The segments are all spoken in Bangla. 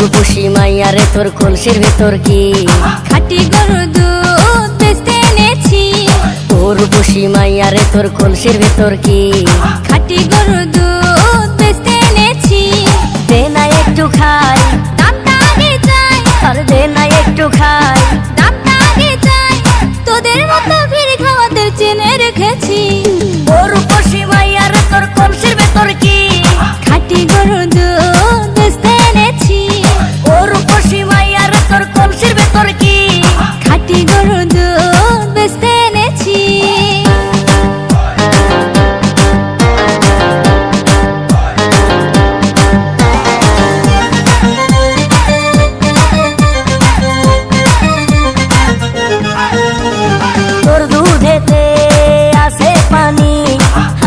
রূপসী মাইয়ারে তোর কলসির ভেতর কি? খাটি গরু দুধ বেচতে এনেছি। মাইয়ারে তোর কলসির ভেতর কি? খাটি গরু দুধ বেচতে এনেছি। দে না একটু খাই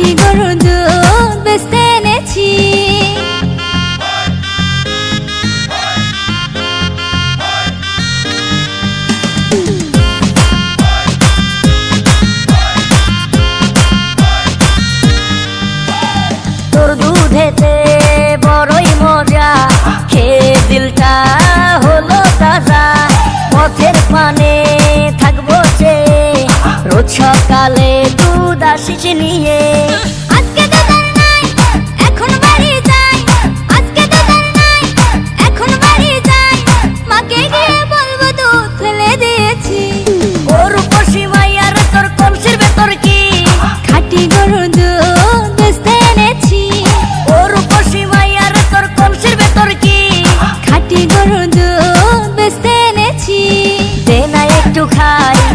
খাঁটি গরুর দুধ বেচতে এনেছি। তোর দুধেতে বড়ই মজা খেয়ে দিলটা হলো তাজা পথের পানে থাকব সে রোজ সকালে দুধ আসিস নিয়ে গরুর দুধ বেচতে এনেছি। ও রূপসী মাইয়ার তোর কলসির ভেতর কি? খাঁটি গরুর দুধ বেচতে এনেছি। দে না একটু খাই।